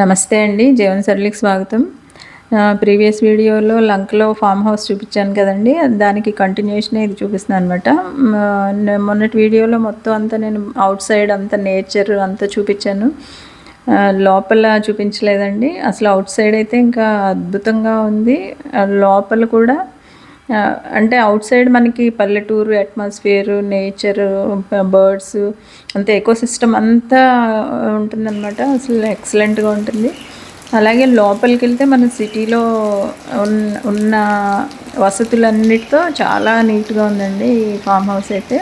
నమస్తే అండి జీవన్ సరళికి స్వాగతం. ప్రీవియస్ వీడియోలో లంకలో ఫామ్ హౌస్ చూపించాను కదండి దానికి కంటిన్యూషన్ ఇది చూపిస్తున్నాను అనమాట మొన్నటి వీడియోలో మొత్తం అంతా నేను అవుట్ సైడ్ అంతా నేచర్ అంతా చూపించాను. లోపల చూపించలేదండి అసలు అవుట్ సైడ్ అయితే ఇంకా అద్భుతంగా ఉంది. లోపల కూడా అంటే అవుట్ సైడ్ మనకి పల్లెటూరు అట్మాస్ఫియర్ నేచర్ బర్డ్స్ అంత ఎకో సిస్టమ్ అంతా ఉంటుందన్నమాట. అసలు ఎక్సలెంట్గా ఉంటుంది. అలాగే లోపలికి వెళ్తే మన సిటీలో ఉన్న ఉన్న వసతులన్నిటితో చాలా నీట్గా ఉందండి ఈ ఫామ్ హౌస్ అయితే.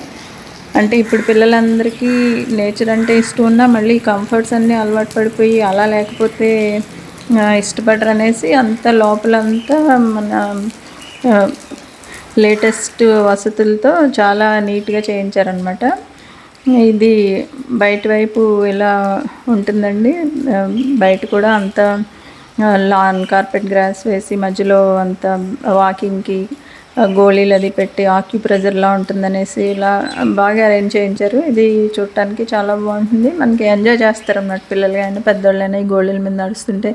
అంటే ఇప్పుడు పిల్లలందరికీ నేచర్ అంటే ఇష్టం ఉన్నా మళ్ళీ కంఫర్ట్స్ అన్నీ అలవాటు పడిపోయి అలా లేకపోతే ఇష్టపడరు అనేసి అంత లోపలంతా మన లేటెస్ట్ వసతులతో చాలా నీట్గా చేయించారనమాట ఇది బయట వైపు ఇలా ఉంటుందండి? బయట కూడా అంత లాన్ కార్పెట్ గ్రాస్ వేసి మధ్యలో అంత వాకింగ్కి గోళీలు అది పెట్టి ఆక్యుప్రెజర్లా ఉంటుందనేసి ఇలా బాగా అరేంజ్ చేయించారు. ఇది చూడటానికి చాలా బాగుంటుంది. మనకి ఎంజాయ్ చేస్తారు అన్నమాట పిల్లలు కానీ పెద్దవాళ్ళైనా ఈ గోళీల మీద నడుస్తుంటే.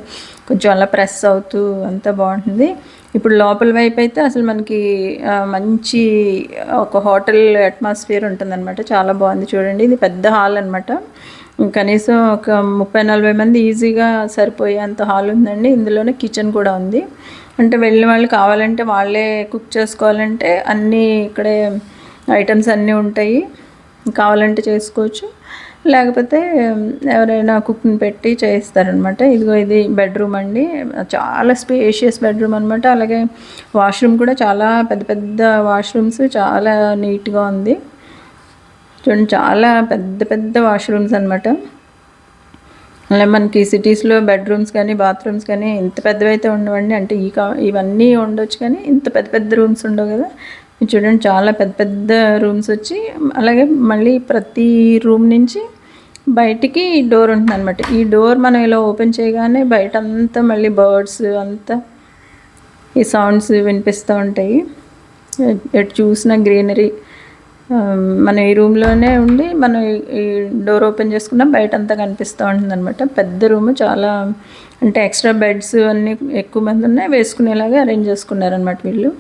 కొంచెం అలా ప్రెస్ అవుతూ అంతా బాగుంటుంది. ఇప్పుడు లోపల వైపు అయితే అసలు మనకి మంచి ఒక హోటల్ అట్మాస్ఫియర్ ఉంటుందన్నమాట. చాలా బాగుంది చూడండి. ఇది పెద్ద హాల్ అనమాట కనీసం ఒక ముప్పై నలభై మంది ఈజీగా సరిపోయే అంత హాల్ ఉందండి. ఇందులోనే కిచెన్ కూడా ఉంది. అంటే వెళ్ళిన వాళ్ళు కావాలంటే వాళ్ళే కుక్ చేసుకోవాలంటే అన్నీ ఇక్కడే ఐటమ్స్ అన్నీ ఉంటాయి. కావాలంటే చేసుకోవచ్చు. లేకపోతే ఎవరైనా కుక్ని పెట్టి చేయిస్తారనమాట. ఇదిగో ఇది బెడ్రూమ్ అండి. చాలా స్పేషియస్ బెడ్రూమ్ అనమాట. అలాగే వాష్రూమ్ కూడా చాలా పెద్ద పెద్ద వాష్రూమ్స్ చాలా నీట్గా ఉంది. చూడండి చాలా పెద్ద పెద్ద వాష్రూమ్స్ అనమాట. అలా మనకి సిటీస్లో బెడ్రూమ్స్ కానీ బాత్రూమ్స్ కానీ ఇంత పెద్దవైతే ఉండవండి. అంటే ఈ కా ఇవన్నీ ఉండొచ్చు కానీ ఇంత పెద్ద పెద్ద రూమ్స్ ఉండవు కదా. చూడండి చాలా పెద్ద పెద్ద రూమ్స్ వచ్చి అలాగే మళ్ళీ ప్రతి రూమ్ నుంచి బయటికి డోర్ ఉంటుంది అనమాట ఈ డోర్ మనం ఇలా ఓపెన్ చేయగానే బయట అంతా మళ్ళీ బర్డ్స్ అంతా ఈ సౌండ్స్ వినిపిస్తూ ఉంటాయి. ఎటు చూసిన గ్రీనరీ మనం ఈ రూమ్లోనే ఉండి మనం ఈ- డోర్ ఓపెన్ చేసుకున్న బయట అంతా కనిపిస్తూ ఉంటుంది అనమాట పెద్ద రూమ్ చాలా అంటే ఎక్స్ట్రా బెడ్స్ అన్నీ ఎక్కువ మంది ఉన్నాయి వేసుకునేలాగా అరేంజ్ చేసుకున్నారనమాట వీళ్ళు.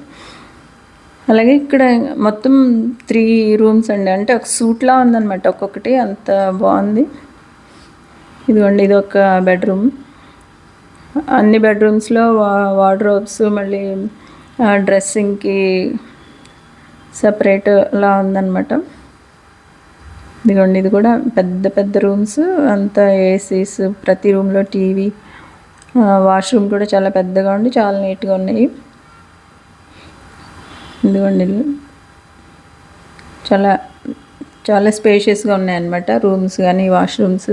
అలాగే ఇక్కడ మొత్తం త్రీ రూమ్స్ అండి. అంటే ఒక సూట్లా ఉందన్నమాట. ఒక్కొక్కటి అంత బాగుంది. ఇదిగోండి ఇది ఒక బెడ్రూమ్ అన్ని బెడ్రూమ్స్లో వా వార్డ్రోబ్స్ మళ్ళీ డ్రెస్సింగ్కి సపరేట్ లా ఉందన్నమాట. ఇదిగోండి ఇది కూడా పెద్ద పెద్ద రూమ్స్ అంతా ఏసీస్ ప్రతి రూమ్లో టీవీ వాష్రూమ్ కూడా చాలా పెద్దగా ఉండి చాలా నీట్గా ఉన్నాయి. ఇదిగోండి చాలా చాలా స్పేషియస్గా ఉన్నాయన్నమాట రూమ్స్ కానీ వాష్రూమ్స్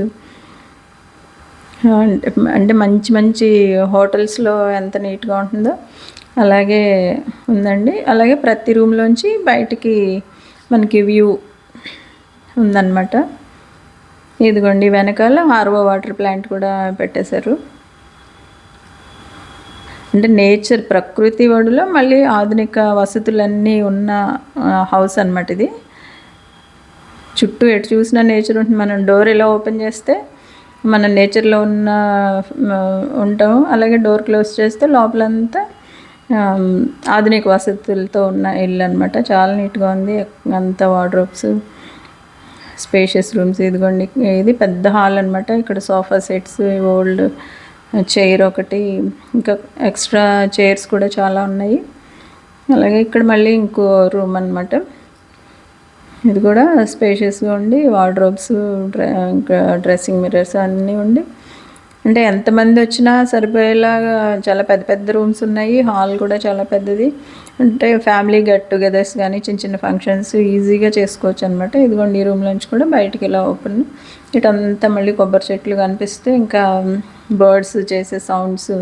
అంటే మంచి మంచి హోటల్స్లో ఎంత నీట్గా ఉంటుందో అలాగే ఉందండి. అలాగే ప్రతి రూమ్లోంచి బయటికి మనకి వ్యూ ఉందన్నమాట. ఇదిగోండి వెనకాల ఆర్ఓ వాటర్ ప్లాంట్ కూడా పెట్టేశారు. అంటే నేచర్ ప్రకృతి ఒడిలో మళ్ళీ ఆధునిక వసతులన్నీ ఉన్న హౌస్ అనమాట ఇది. చుట్టూ ఎటు చూసినా నేచర్ ఉంటుంది. మనం డోర్ ఎలా ఓపెన్ చేస్తే మన నేచర్లో ఉన్న ఉంటాము. అలాగే డోర్ క్లోజ్ చేస్తే లోపలంతా ఆధునిక వసతులతో ఉన్న ఇల్లు అనమాట చాలా నీట్గా ఉంది. అంతా వార్డ్రోబ్స్ స్పేషియస్ రూమ్స్ ఇదిగోండి. ఇది పెద్ద హాల్ అనమాట ఇక్కడ సోఫా సెట్స్ ఓల్డ్ చైర్ ఒకటి ఇంకా ఎక్స్ట్రా చైర్స్ కూడా చాలా ఉన్నాయి. అలాగే ఇక్కడ మళ్ళీ ఇంకో రూమ్ అనమాట ఇది కూడా స్పేషియస్గా ఉండి వార్డ్రోబ్స్ ఇంకా డ్రెస్సింగ్ మిర్రర్స్ అన్నీ ఉండి అంటే ఎంతమంది వచ్చినా సరిపోయేలాగా చాలా పెద్ద పెద్ద రూమ్స్ ఉన్నాయి హాల్ కూడా చాలా పెద్దది. అంటే ఫ్యామిలీ గెట్ టుగెదర్స్ కానీ చిన్న చిన్న ఫంక్షన్స్ ఈజీగా చేసుకోవచ్చు అనమాట ఇదిగోండి ఈ రూమ్లోంచి కూడా బయటికి ఇలా ఓపెన్. ఇటంతా మళ్ళీ కొబ్బరి చెట్లు కనిపిస్తే ఇంకా బర్డ్స్ చేసే సౌండ్స్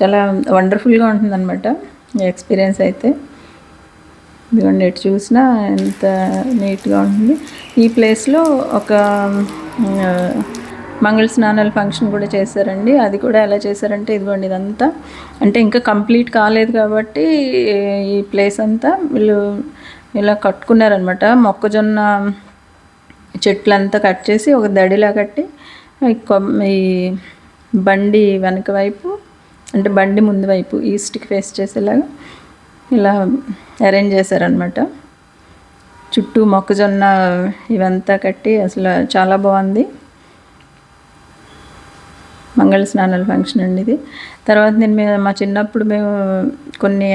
చాలా వండర్ఫుల్గా ఉంటుందన్నమాట ఎక్స్పీరియన్స్ అయితే. ఇదిగోండి ఎటు చూసినా ఎంత నీట్గా ఉంటుంది. ఈ ప్లేస్లో ఒక మంగళ స్నానాల ఫంక్షన్ కూడా చేశారండి. అది కూడా ఎలా చేశారంటే ఇదిగోండి ఇదంతా. అంటే ఇంకా కంప్లీట్ కాలేదు కాబట్టి ఈ ప్లేస్ అంతా వీళ్ళు ఇలా కట్టుకున్నారనమాట మొక్కజొన్న చెట్లంతా కట్ చేసి ఒక దడిలా కట్టి ఈ ఈ బండి వెనక వైపు అంటే బండి ముందు వైపు ఈస్ట్కి ఫేస్ చేసేలాగా ఇలా అరేంజ్ చేశారనమాట చుట్టూ మొక్కజొన్న ఇవంతా కట్టి అసలు చాలా బాగుంది. మంగళ స్నానాల ఫంక్షన్ అండి ఇది. తర్వాత నేను మేము మా చిన్నప్పుడు మేము కొన్ని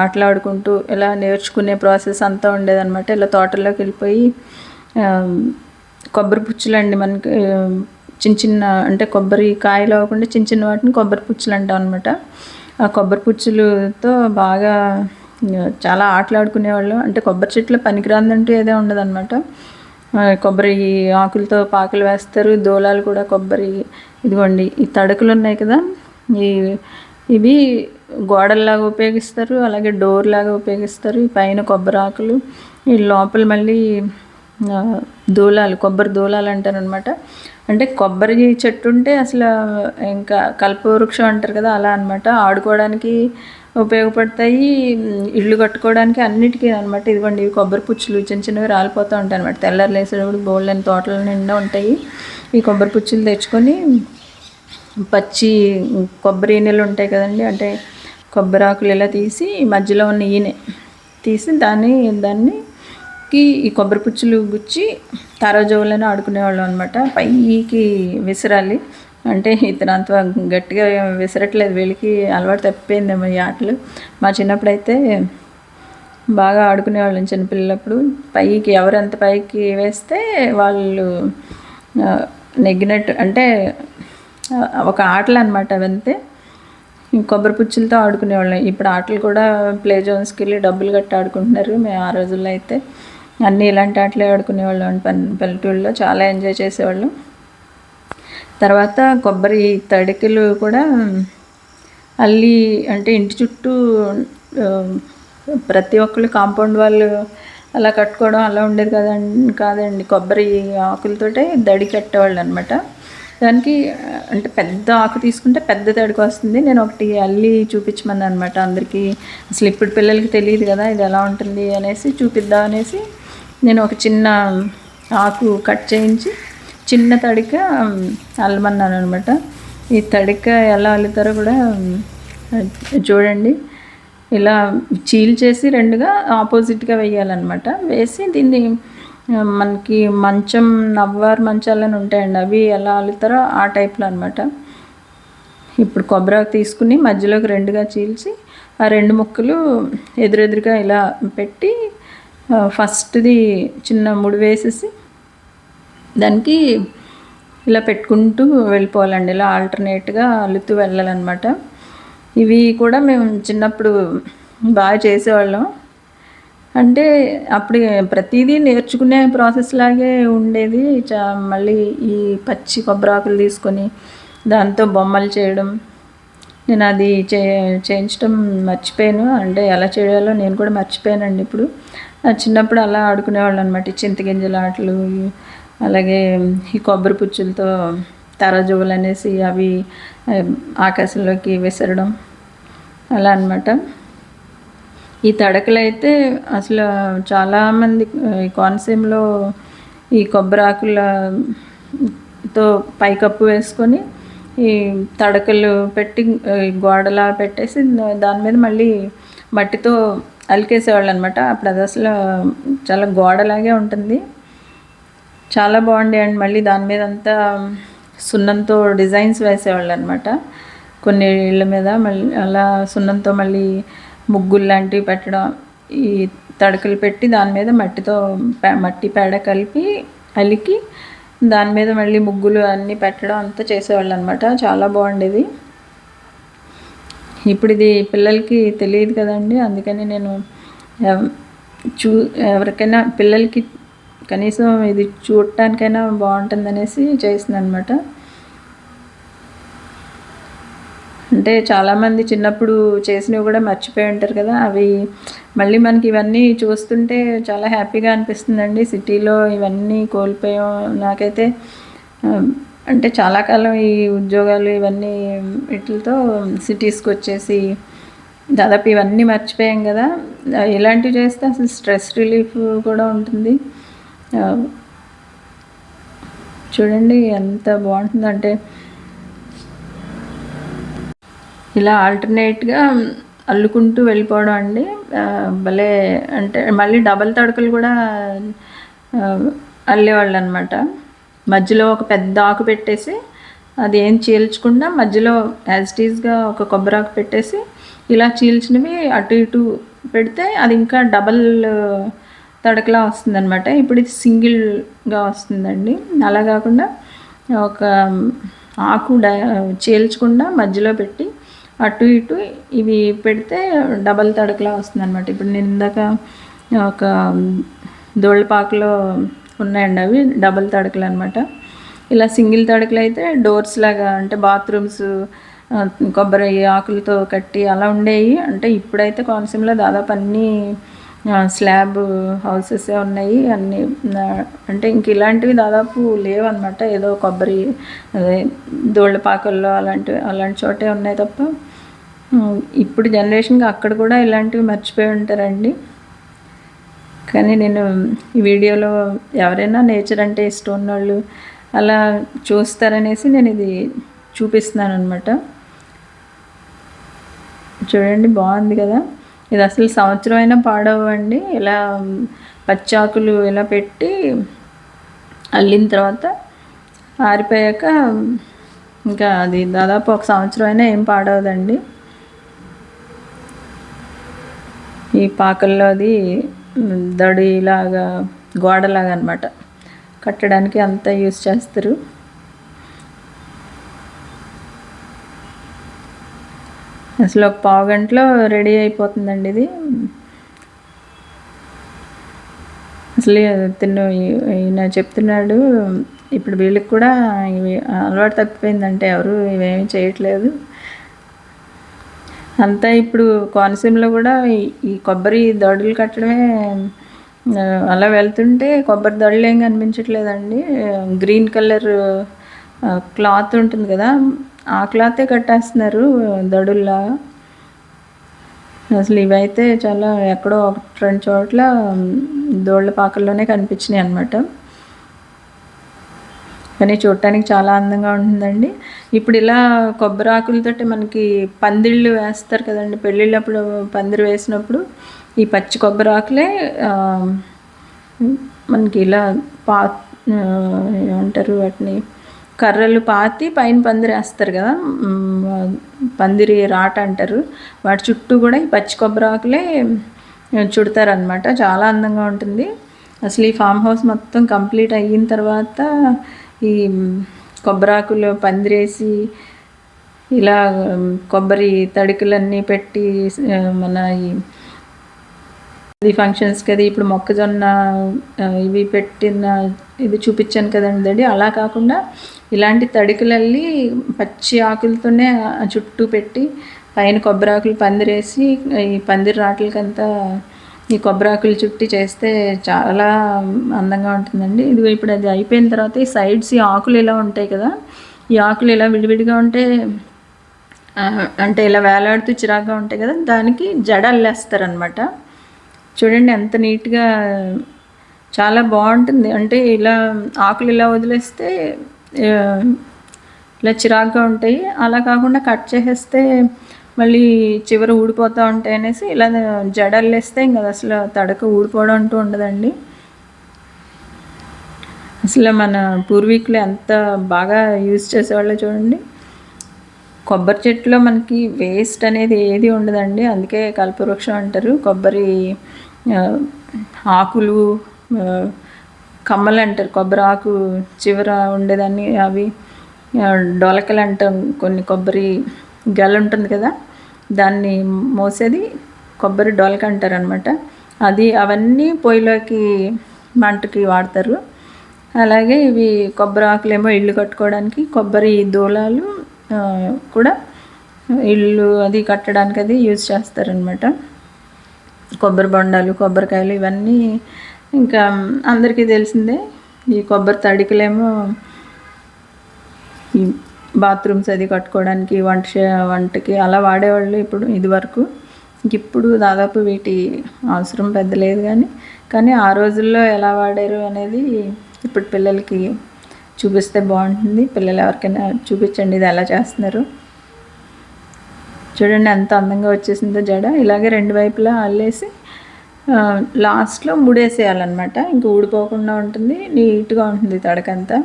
ఆటలు ఆడుకుంటూ ఇలా నేర్చుకునే ప్రాసెస్ అంతా ఉండేదన్నమాట. ఇలా తోటల్లోకి వెళ్ళిపోయి కొబ్బరి పుచ్చులు అండి మనకి చిన్న చిన్న అంటే కొబ్బరి కాయలు అవ్వకుండా చిన్న చిన్న వాటిని కొబ్బరి పుచ్చులు అంటాం అనమాట ఆ కొబ్బరి పుచ్చులతో బాగా చాలా ఆటలు ఆడుకునేవాళ్ళం. అంటే కొబ్బరి చెట్లు పనికిరాందంటూ ఏదో ఉండదన్నమాట. కొబ్బరి ఆకులతో పాకలు వేస్తారు దూలాలు కూడా కొబ్బరి ఇదిగోండి ఈ తడకలు ఉన్నాయి కదా ఈ ఇవి గోడల్లాగా ఉపయోగిస్తారు అలాగే డోర్ లాగా ఉపయోగిస్తారు పైన కొబ్బరి ఆకులు ఈ లోపల మళ్ళీ దూలాలు కొబ్బరి దూలాలు అంటారు అనమాట అంటే కొబ్బరి చెట్టు ఉంటే అసలు ఇంకా కల్పవృక్షం అంటారు కదా అలా అనమాట ఆడుకోవడానికి ఉపయోగపడతాయి. ఇల్లు కట్టుకోవడానికి అన్నిటికీ అనమాట ఇదిగోండి ఇవి కొబ్బరి పుచ్చులు చిన్న చిన్నవి రాలిపోతూ ఉంటాయి అనమాట తెల్లారు లేసేటప్పుడు బోల్డ్ అని తోటల నిండా ఉంటాయి. ఈ కొబ్బరి పుచ్చులు తెచ్చుకొని పచ్చి కొబ్బరి ఈనెలు ఉంటాయి కదండి. అంటే కొబ్బరి ఆకులు ఇలా తీసి మధ్యలో ఉన్న ఈనె తీసి దాన్ని దాన్ని ఈ కొబ్బరి పుచ్చులు గుచ్చి తారాజోవులను ఆడుకునేవాళ్ళం అనమాట పైకి విసిరాలి. అంటే ఇతను అంత గట్టిగా విసరట్లేదు. వీళ్ళకి అలవాటు తప్పిపోయిందేమో ఈ ఆటలు. మా చిన్నప్పుడు అయితే బాగా ఆడుకునేవాళ్ళం చిన్నపిల్లలప్పుడు. పైకి ఎవరు ఎంత పైకి వేస్తే వాళ్ళు నెగ్గినట్టు అంటే ఒక ఆటలు అనమాట అవంతే. కొబ్బరి పుచ్చులతో ఆడుకునేవాళ్ళం. ఇప్పుడు ఆటలు కూడా ప్లే జోన్స్కి వెళ్ళి డబ్బులు కట్టి ఆడుకుంటున్నారు. మేము ఆ రోజుల్లో అయితే అన్నీ ఇలాంటి ఆటలే ఆడుకునేవాళ్ళం. పల్లెటూళ్ళలో చాలా ఎంజాయ్ చేసేవాళ్ళం. తర్వాత కొబ్బరి తడికలు కూడా అల్లి అంటే ఇంటి చుట్టూ ప్రతి ఒక్కళ్ళు కాంపౌండ్ వాళ్ళు అలా కట్టుకోవడం అలా ఉండేది కదండి కాదండి. కొబ్బరి ఆకులతోటే దడి కట్టేవాళ్ళు అనమాట దానికి అంటే పెద్ద ఆకు తీసుకుంటే పెద్ద తడికి వస్తుంది. నేను ఒకటి అల్లి చూపించమని అనమాట అందరికీ. అసలు ఇప్పుడు పిల్లలకి తెలియదు కదా ఇది ఎలా ఉంటుంది అనేసి చూపిద్దాం అనేసి నేను ఒక చిన్న ఆకు కట్ చేయించి చిన్న తడిక అల్లమన్నాను అనమాట ఈ తడిక ఎలా అల్లుతారో కూడా చూడండి. ఇలా చీల్ చేసి రెండుగా ఆపోజిట్గా వేయాలన్నమాట. వేసి దీన్ని మనకి మంచం నవ్వారు మంచాలని ఉంటాయండి. అవి ఎలా అల్లుతారో ఆ టైప్లో అనమాట ఇప్పుడు కొబ్బరాకు తీసుకుని మధ్యలోకి రెండుగా చీల్చి ఆ రెండు ముక్కలు ఎదురెదురుగా ఇలా పెట్టి ఫస్ట్ది చిన్న ముడి వేసేసి దానికి ఇలా పెట్టుకుంటూ వెళ్ళిపోవాలండి. ఇలా ఆల్టర్నేట్గా అల్లుతూ వెళ్ళాలన్నమాట. ఇవి కూడా మేము చిన్నప్పుడు బాగా చేసేవాళ్ళం. అంటే అప్పుడు ప్రతిదీ నేర్చుకునే ప్రాసెస్ లాగే ఉండేది. చా మళ్ళీ ఈ పచ్చి కొబ్బరాకులు తీసుకొని దాంతో బొమ్మలు చేయడం. నేను అది చే చేయించడం మర్చిపోయాను. అంటే ఎలా చేయాలో నేను కూడా మర్చిపోయానండి ఇప్పుడు. చిన్నప్పుడు అలా ఆడుకునేవాళ్ళు అనమాట చింతగింజల ఆటలు అలాగే ఈ కొబ్బరి పుచ్చులతో తరజువులు అనేసి అవి ఆకాశంలోకి విసరడం అలా అనమాట ఈ తడకలు అయితే అసలు చాలామంది కోనసీమలో ఈ కొబ్బరి ఆకులతో పైకప్పు వేసుకొని ఈ తడకలు పెట్టి గోడలా పెట్టేసి దాని మీద మళ్ళీ మట్టితో అలికేసేవాళ్ళు అనమాట అప్పుడు అది అసలు చాలా గోడలాగే ఉంటుంది. చాలా బాగుండే. అండి మళ్ళీ దాని మీద అంతా సున్నంతో డిజైన్స్ వేసేవాళ్ళు అనమాట కొన్ని ఇళ్ళ మీద మళ్ళీ అలా సున్నంతో మళ్ళీ ముగ్గులు లాంటివి పెట్టడం ఈ తడకలు పెట్టి దాని మీద మట్టితో మట్టి పేడ కలిపి అలికి దాని మీద మళ్ళీ ముగ్గులు అన్నీ పెట్టడం అంతా చేసేవాళ్ళు అనమాట చాలా బాగుండేది. ఇప్పుడు ఇది పిల్లలకి తెలియదు కదండి. అందుకని నేను చూ ఎవరికైనా పిల్లలకి కనీసం ఇది చూడటానికైనా బాగుంటుంది అనేసి చేసింది అనమాట అంటే చాలామంది చిన్నప్పుడు చేసినవి కూడా మర్చిపోయి ఉంటారు కదా అవి మళ్ళీ మనకి ఇవన్నీ చూస్తుంటే చాలా హ్యాపీగా అనిపిస్తుందండి. సిటీలో ఇవన్నీ కోల్పోయాం. నాకైతే అంటే చాలా కాలం ఈ ఉద్యోగాలు ఇవన్నీ వీటితో సిటీస్కి వచ్చేసి దాదాపు ఇవన్నీ మర్చిపోయాం కదా. ఇలాంటివి చేస్తే అసలు స్ట్రెస్ రిలీఫ్ కూడా ఉంటుంది. చూడండి ఎంత బాగుంటుందంటే ఇలా ఆల్టర్నేట్గా అల్లుకుంటూ వెళ్ళిపోవడం అండి. భలే అంటే మళ్ళీ డబల్ తడకలు కూడా అల్లేవాళ్ళు అనమాట మధ్యలో ఒక పెద్ద ఆకు పెట్టేసి అది ఏం చీల్చకుండా మధ్యలో యాజ్ టీజ్గా ఒక కొబ్బరాకు పెట్టేసి ఇలా చీల్చినవి అటు ఇటు పెడితే అది ఇంకా డబల్ తడకలా వస్తుందనమాట ఇప్పుడు ఇది సింగిల్గా వస్తుందండి. అలా కాకుండా ఒక ఆకు చేల్చకుండా మధ్యలో పెట్టి అటు ఇటు ఇవి పెడితే డబల్ తడకలా వస్తుంది అనమాట ఇప్పుడు నేను ఇందాక ఒక దోళ్ళపాకులో ఉన్నాయండి అవి డబల్ తడకలు అనమాట ఇలా సింగిల్ తడకలు అయితే డోర్స్ లాగా అంటే బాత్రూమ్స్ కొబ్బరి ఆకులతో కట్టి అలా ఉండేవి అంటే ఇప్పుడైతే కోనసీమలో దాదాపు అన్నీ స్లాబ్ హౌసెస్ uh, ఉన్నాయి అన్నీ అంటే ఇంక ఇలాంటివి దాదాపు లేవు అనమాట ఏదో కొబ్బరి అదే దోళ్ళపాకల్లో అలాంటివి అలాంటి చోటే ఉన్నాయి తప్ప. ఇప్పుడు జనరేషన్కి అక్కడ కూడా ఇలాంటివి మర్చిపోయి ఉంటారండి. కానీ నేను ఈ వీడియోలో ఎవరైనా నేచర్ అంటే ఇష్టం ఉన్నవాళ్ళు అలా చూస్తారనేసి నేను ఇది చూపిస్తున్నాను అనమాట చూడండి బాగుంది కదా. ఇది అసలు సంవత్సరం అయినా పాడవండి ఇలా పచ్చాకులు ఇలా పెట్టి అల్లిన తర్వాత ఆరిపోయాక ఇంకా అది దాదాపు ఒక సంవత్సరం అయినా ఏం పాడవదండి. ఈ పాకల్లో అది దడిలాగా గోడలాగా అనమాట కట్టడానికి అంతా యూస్ చేస్తారు. అసలు ఒక పావు గంటలో రెడీ అయిపోతుందండి ఇది. అసలు తిను ఈయన చెప్తున్నాడు ఇప్పుడు వీళ్ళకి కూడా ఇవి అలవాటు తప్పిపోయిందంటే ఎవరు ఇవేమీ చేయట్లేదు. అంతా ఇప్పుడు కోనసీమలో కూడా ఈ- కొబ్బరి దొడలు కట్టడమే అలా వెళ్తుంటే కొబ్బరి దొడలు ఏం కనిపించట్లేదండి. గ్రీన్ కలర్ క్లాత్ ఉంటుంది కదా ఆ క్లాతే కట్టేస్తున్నారు దడుల్లా. అసలు ఇవైతే చాలా ఎక్కడో ఒక రెండు చోట్ల దోళ్ళ పాకల్లోనే కనిపించినాయి అనమాట కానీ చూడటానికి చాలా అందంగా ఉంటుందండి. ఇప్పుడు ఇలా కొబ్బరి ఆకులతోటి మనకి పందిళ్ళు వేస్తారు కదండి. పెళ్ళిళ్ళప్పుడు పందిరి వేసినప్పుడు ఈ పచ్చి కొబ్బరి ఆకులే మనకి ఇలా పా ఏమంటారు వాటిని కర్రలు పాతి పైన పందిరి వేస్తారు కదా పందిరి రాట అంటారు. వాటి చుట్టూ కూడా ఈ పచ్చి కొబ్బరి ఆకులే చుడతారనమాట చాలా అందంగా ఉంటుంది. అసలు ఈ ఫామ్ హౌస్ మొత్తం కంప్లీట్ అయిన తర్వాత ఈ కొబ్బరాకులు పందిరేసి ఇలా కొబ్బరి తడికలన్నీ పెట్టి మన ఈ అది ఫంక్షన్స్కి అది ఇప్పుడు మొక్కజొన్న ఇవి పెట్టిన ఇది చూపించాను కదండి. అలా కాకుండా ఇలాంటి తడికలల్లి పచ్చి ఆకులతోనే చుట్టూ పెట్టి పైన కొబ్బరి ఆకులు పందిరేసి ఈ పందిరి రాట్లకంతా ఈ కొబ్బరి ఆకులు చుట్టి చేస్తే చాలా అందంగా ఉంటుందండి. ఇది ఇప్పుడు అది అయిపోయిన తర్వాత ఈ సైడ్స్ ఈ ఆకులు ఇలా ఉంటాయి కదా ఈ ఆకులు ఇలా విడివిడిగా ఉంటే అంటే ఇలా వేలాడుతూ చిరాగ్గా ఉంటాయి కదా దానికి జడ అల్లేస్తారనమాట చూడండి ఎంత నీట్గా చాలా బాగుంటుంది. అంటే ఇలా ఆకులు ఇలా వదిలేస్తే ఇలా చిరాగ్గా ఉంటాయి. అలా కాకుండా కట్ చేసేస్తే మళ్ళీ చివర ఊడిపోతూ ఉంటాయి అనేసి ఇలా జడల్లేస్తే ఇంకా అసలు తడక ఊడిపోవడం అంటూ ఉండదండి. అసలు మన పూర్వీకులు ఎంత బాగా యూజ్ చేసేవాళ్ళో చూడండి. కొబ్బరి చెట్టులో మనకి వేస్ట్ అనేది ఏది ఉండదండి. అందుకే కల్పవృక్షం అంటారు. కొబ్బరి ఆకులు కమ్మలు అంటారు కొబ్బరి ఆకు చివర ఉండేదాన్ని అవి డొలకలు అంటాం కొన్ని కొబ్బరి గెల ఉంటుంది కదా దాన్ని మోసేది కొబ్బరి డొలక అంటారు అనమాట అది అవన్నీ పొయ్యిలోకి మంటకి వాడతారు. అలాగే ఇవి కొబ్బరి ఆకులేమో ఇల్లు కట్టుకోవడానికి కొబ్బరి దూలాలు కూడా ఇల్లు అది కట్టడానికి అది యూజ్ చేస్తారనమాట కొబ్బరి బొండాలు కొబ్బరికాయలు ఇవన్నీ ఇంకా అందరికీ తెలిసిందే ఈ కొబ్బరి తడికలేమో ఈ బాత్రూమ్స్ అది కట్టుకోవడానికి వంట వంటకి అలా వాడేవాళ్ళు ఇప్పుడు ఇదివరకు. ఇప్పుడు దాదాపు వీటి అవసరం పెద్ద లేదు కానీ కానీ ఆ రోజుల్లో ఎలా వాడారు అనేది ఇప్పుడు పిల్లలకి చూపిస్తే బాగుంటుంది. పిల్లలు ఎవరికైనా చూపించండి ఇది ఎలా చేస్తున్నారు. చూడండి ఎంత అందంగా వచ్చేసిందో జడ. ఇలాగే రెండు వైపులా అల్లేసి లాస్ట్లో ముడేసేయాలన్నమాట. ఇంక ఊడిపోకుండా ఉంటుంది నీట్గా ఉంటుంది తడకంతా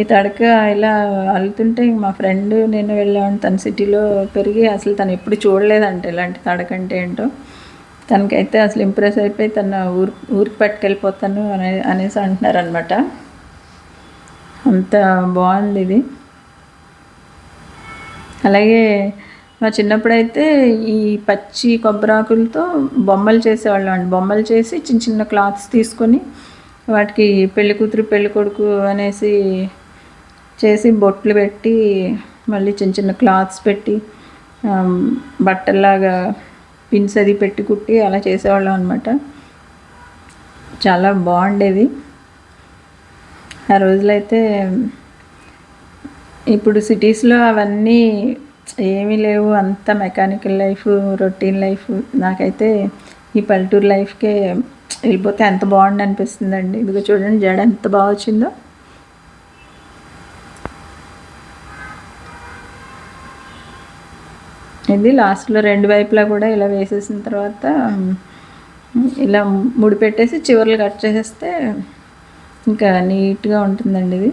ఈ తడక ఇలా అల్లుతుంటే మా ఫ్రెండ్ నేను వెళ్ళాను తన సిటీలో పెరిగి అసలు తను ఎప్పుడు చూడలేదంట ఇలాంటి తడక అంటే ఏంటో. తనకైతే అసలు ఇంప్రెస్ అయిపోయి తన ఊరు ఊరికి పట్టుకెళ్ళిపోతాను అనే అనేసి అంటున్నారు అనమాట అంత బాగుంది ఇది. అలాగే మా చిన్నప్పుడైతే ఈ పచ్చి కొబ్బరాకులతో బొమ్మలు చేసేవాళ్ళం అండి. బొమ్మలు చేసి చిన్న చిన్న క్లాత్స్ తీసుకొని వాటికి పెళ్ళి కూతురు పెళ్ళి కొడుకు అనేసి చేసి బొట్లు పెట్టి మళ్ళీ చిన్న చిన్న క్లాత్స్ పెట్టి బట్టల్లాగా పిన్స్ అది పెట్టి కుట్టి అలా చేసేవాళ్ళం అనమాట చాలా బాగుండేది. ఆ రోజులైతే ఇప్పుడు సిటీస్లో అవన్నీ ఏమీ లేవు. అంత మెకానికల్ లైఫ్ రొటీన్ లైఫ్. నాకైతే ఈ పల్లెటూరు లైఫ్కే వెళ్ళిపోతే ఎంత బాగుండి అనిపిస్తుందండి. ఇదిగో చూడండి జడ ఎంత బాగా వచ్చిందో. ఇది లాస్ట్లో రెండు వైపులా కూడా ఇలా వేసేసిన తర్వాత ఇలా ముడి పెట్టేసి చివర్లు కట్ చేసేస్తే ఇంకా నీట్గా ఉంటుందండి ఇది.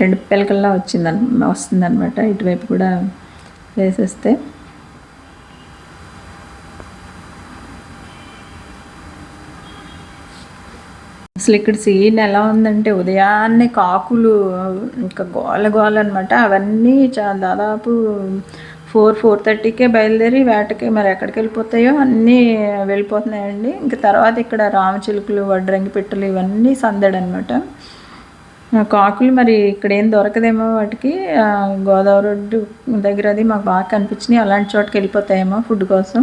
రెండు పిలకల్లా వచ్చిందన్ వస్తుందనమాట ఇటువైపు కూడా వేసేస్తే. అసలు ఇక్కడ సీన్ ఎలా ఉందంటే ఉదయాన్నే కాకులు ఇంకా గోల గోల అనమాట అవన్నీ చా దాదాపు ఫోర్ ఫోర్ థర్టీకే బయలుదేరి వేటకి మరి ఎక్కడికి వెళ్ళిపోతాయో అన్నీ వెళ్ళిపోతున్నాయండి. ఇంకా తర్వాత ఇక్కడ రామచిలుకలు వడ్రంగి పిట్టలు ఇవన్నీ సందడనమాట కాకులు మరి ఇక్కడ ఏం దొరకదేమో వాటికి గోదావరి రోడ్డు దగ్గర అది మాకు బాగా కనిపించినాయి. అలాంటి చోటుకి వెళ్ళిపోతాయేమో ఫుడ్ కోసం.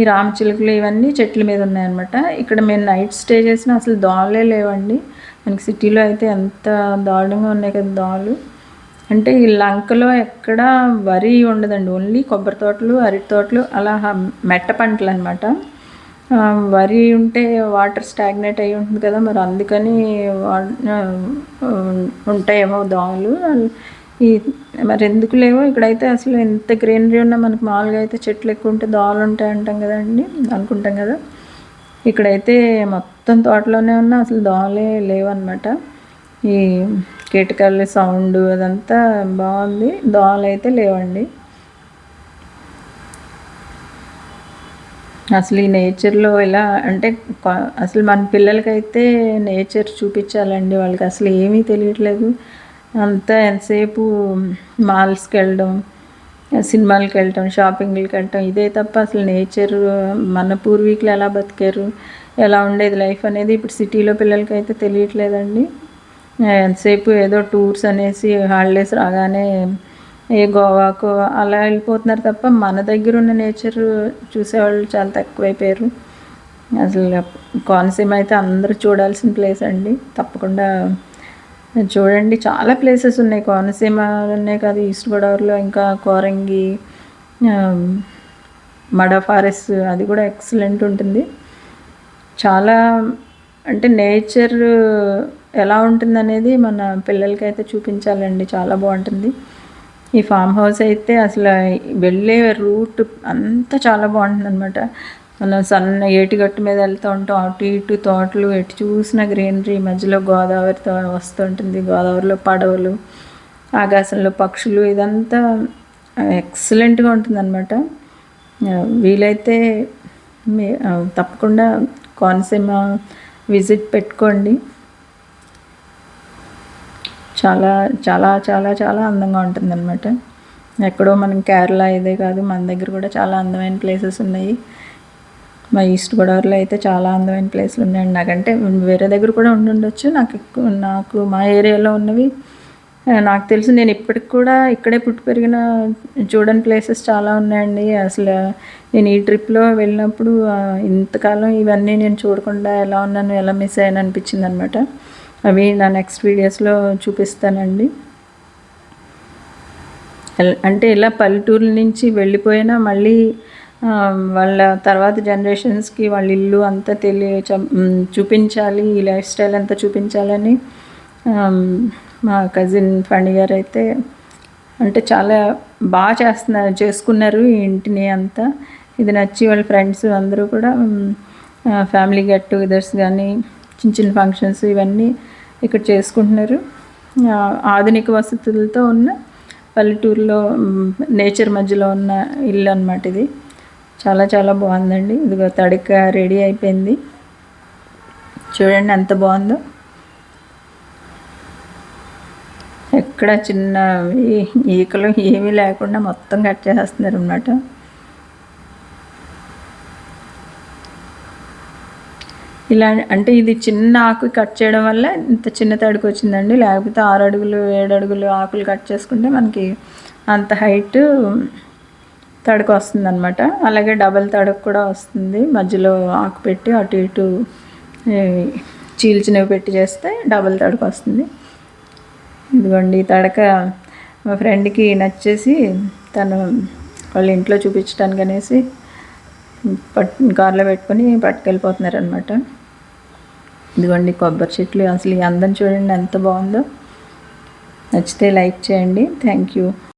ఈ రామచిలుకలు ఇవన్నీ చెట్ల మీద ఉన్నాయన్నమాట. ఇక్కడ మేము నైట్ స్టే చేసిన అసలు దోమలే లేవండి. మనకి సిటీలో అయితే ఎంత దారుణంగా ఉన్నాయి కదా దోమలు అంటే ఈ లంకలో ఎక్కడ వరి ఉండదండి. ఓన్లీ కొబ్బరి తోటలు అరటి తోటలు అలా మెట్ట పంటలు అనమాట వరి ఉంటే వాటర్ స్టాగ్నేట్ అయి ఉంటుంది కదా మరి అందుకని వా- ఉంటాయేమో దోమలు. ఈ మరి ఎందుకు లేవో ఇక్కడైతే అసలు ఎంత గ్రీనరీ ఉన్నా మనకు మామూలుగా అయితే చెట్లు ఎక్కువ ఉంటే దోమలు ఉంటాయి అంటాం కదండి అనుకుంటాం కదా. ఇక్కడైతే మొత్తం తోటలోనే ఉన్నా అసలు దోమలే లేవన్నమాట. ఈ కీటకాల సౌండ్ అదంతా బాగుంది దోమలు అయితే లేవండి. అసలు ఈ నేచర్లో ఎలా అంటే అసలు మన పిల్లలకైతే నేచర్ చూపించాలండి వాళ్ళకి అసలు ఏమీ తెలియట్లేదు. అంతా ఎంతసేపు మాల్స్కి వెళ్ళడం సినిమాలకు వెళ్ళటం షాపింగ్లకి వెళ్ళటం ఇదే తప్ప అసలు నేచర్ మన పూర్వీకులు ఎలా బతికారు ఎలా ఉండేది లైఫ్ అనేది ఇప్పుడు సిటీలో పిల్లలకి అయితే తెలియట్లేదండి. ఎంతసేపు ఏదో టూర్స్ అనేసి హాలిడేస్ రాగానే ఏ గోవాకు అలా వెళ్ళిపోతున్నారు తప్ప మన దగ్గర ఉన్న నేచర్ చూసేవాళ్ళు చాలా తక్కువైపోయారు. అసలు కోనసీమ అయితే అందరూ చూడాల్సిన ప్లేస్ అండి. తప్పకుండా చూడండి. చాలా ప్లేసెస్ ఉన్నాయి. కోనసీమలోనే కాదు ఈస్ట్ గోదావరిలో ఇంకా కోరంగి మడ ఫారెస్ట్ అది కూడా ఎక్సలెంట్ ఉంటుంది. చాలా అంటే నేచర్ ఎలా ఉంటుంది అనేది మన పిల్లలకైతే చూపించాలండి. చాలా బాగుంటుంది. ఈ ఫామ్ హౌస్ అయితే అసలు వెళ్ళే రూట్ అంతా చాలా బాగుంటుంది అనమాట మనం సన్న ఏటిగట్టు మీద వెళ్తూ ఉంటాం అటు ఇటు తోటలు ఎటు చూసిన గ్రీనరీ మధ్యలో గోదావరితో వస్తుంటుంది గోదావరిలో పడవలు ఆకాశంలో పక్షులు ఇదంతా ఎక్సలెంట్గా ఉంటుందన్నమాట. వీలైతే మీ తప్పకుండా కోనసీమ విజిట్ పెట్టుకోండి. చాలా చాలా చాలా చాలా అందంగా ఉంటుందన్నమాట. ఎక్కడో మనం కేరళ ఇదే కాదు మన దగ్గర కూడా చాలా అందమైన ప్లేసెస్ ఉన్నాయి. మా ఈస్ట్ గోదావరిలో అయితే చాలా అందమైన ప్లేస్లు ఉన్నాయండి నాకంటే వేరే దగ్గర కూడా ఉండుండొచ్చు నాకు ఎక్కువ నాకు మా ఏరియాలో ఉన్నవి నాకు తెలిసి. నేను ఇప్పటికి కూడా ఇక్కడే పుట్టి పెరిగిన చూడని ప్లేసెస్ చాలా ఉన్నాయండి. అసలు నేను ఈ ట్రిప్లో వెళ్ళినప్పుడు ఇంతకాలం ఇవన్నీ నేను చూడకుండా ఎలా ఉన్నాను ఎలా మిస్ అయ్యాను అనిపించింది అనమాట అవి నా నెక్స్ట్ వీడియోస్లో చూపిస్తానండి. అంటే ఇలా పల్లెటూరు నుంచి వెళ్ళిపోయినా మళ్ళీ వాళ్ళ తర్వాత జనరేషన్స్కి వాళ్ళ ఇల్లు అంతా తెలియ చూపించాలి ఈ లైఫ్ స్టైల్ అంతా చూపించాలని మా కజిన్ ఫణి గారు అయితే అంటే చాలా బాగా చేస్తున్నారు చేసుకున్నారు ఈ ఇంటిని అంతా. ఇది నచ్చి వాళ్ళ ఫ్రెండ్స్ అందరూ కూడా ఫ్యామిలీ గెట్ టుగెదర్స్ కానీ చిన్న చిన్న ఫంక్షన్స్ ఇవన్నీ ఇక్కడ చేసుకుంటున్నారు. ఆధునిక వసతులతో ఉన్న పల్లెటూరులో నేచర్ మధ్యలో ఉన్న ఇల్లు అనమాట ఇది. చాలా చాలా బాగుందండి. ఇదిగో తడిక రెడీ అయిపోయింది. చూడండి ఎంత బాగుందో. ఎక్కడ చిన్న ఈ- ఈకలు ఏమీ లేకుండా మొత్తం కట్ చేసేస్తున్నారు అన్నమాట. ఇలా అంటే ఇది చిన్న ఆకు కట్ చేయడం వల్ల ఇంత చిన్న తడికి వచ్చిందండి. లేకపోతే ఆరు అడుగులు ఏడు అడుగులు ఆకులు కట్ చేసుకుంటే మనకి అంత హైట్ తడక వస్తుందన్నమాట. అలాగే డబల్ తడకు కూడా వస్తుంది. మధ్యలో ఆకు పెట్టి అటు ఇటు చీల్చినవి పెట్టి చేస్తే డబల్ తడక వస్తుంది. ఇదిగోండి ఈ తడక మా ఫ్రెండ్కి నచ్చేసి తను వాళ్ళ ఇంట్లో చూపించడానికి అనేసి పట్ కార్లో పెట్టుకొని పట్టుకెళ్ళిపోతున్నారు అనమాట ఇదిగోండి కొబ్బరి చెట్లు అసలు ఈ అందం చూడండి ఎంత బాగుందో. నచ్చితే లైక్ చేయండి. Thank you.